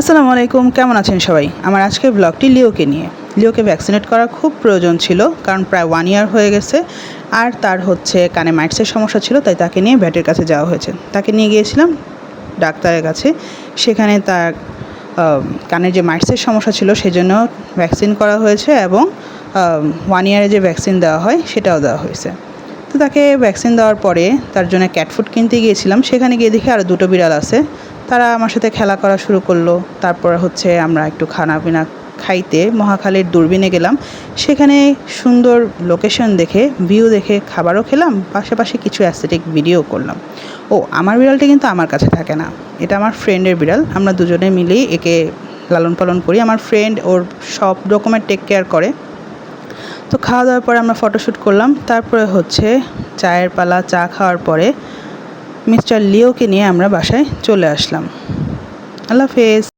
আসসালামু আলাইকুম, কেমন আছেন সবাই? আমার আজকের ব্লগটি লিওকে নিয়ে। লিওকে ভ্যাকসিনেট করা খুব প্রয়োজন ছিল, কারণ প্রায় ওয়ান ইয়ার হয়ে গেছে, আর তার হচ্ছে কানে মাইটসের সমস্যা ছিল, তাই তাকে নিয়ে ভ্যাটের কাছে যাওয়া হয়েছে। তাকে নিয়ে গিয়েছিলাম ডাক্তারের কাছে। সেখানে তার কানের যে মাইটসের সমস্যা ছিল, সেজন্য ভ্যাকসিন করা হয়েছে এবং ওয়ান ইয়ারে যে ভ্যাকসিন দেওয়া হয়, সেটাও দেওয়া হয়েছে। তো তাকে ভ্যাকসিন দেওয়ার পরে তার জন্য ক্যাট ফুড কিনতে গিয়েছিলাম। সেখানে গিয়ে দেখি আরও দুটো বিড়াল আছে। তারা আমার সাথে খেলা করা শুরু করল। তারপর হচ্ছে আমরা একটু খানা পিনা খাইতে মহাখালীর দূরবীনে গেলাম। সেখানে সুন্দর লোকেশন দেখে ভিউ দেখে খাবারও খেলাম, পাশাপাশি কিছু অ্যাস্থেটিক ভিডিও করলাম। ও, আমার বিড়ালটি কিন্তু আমার কাছে থাকে না। এটা আমার ফ্রেন্ডের বিড়াল। আমরা দুজনে মিলেই একে লালন পালন করি। আমার ফ্রেন্ড ওর সব রকমের টেক কেয়ার করে। তো খাওয়া দাওয়ার পরে আমরা ফটোশ্যুট করলাম। তারপরে হচ্ছে চায়ের পালা, চা খাওয়ার পরে মিস্টার লিওকে নিয়ে আমরা বাসায় চলে আসলাম। আল্লাহ হাফেজ।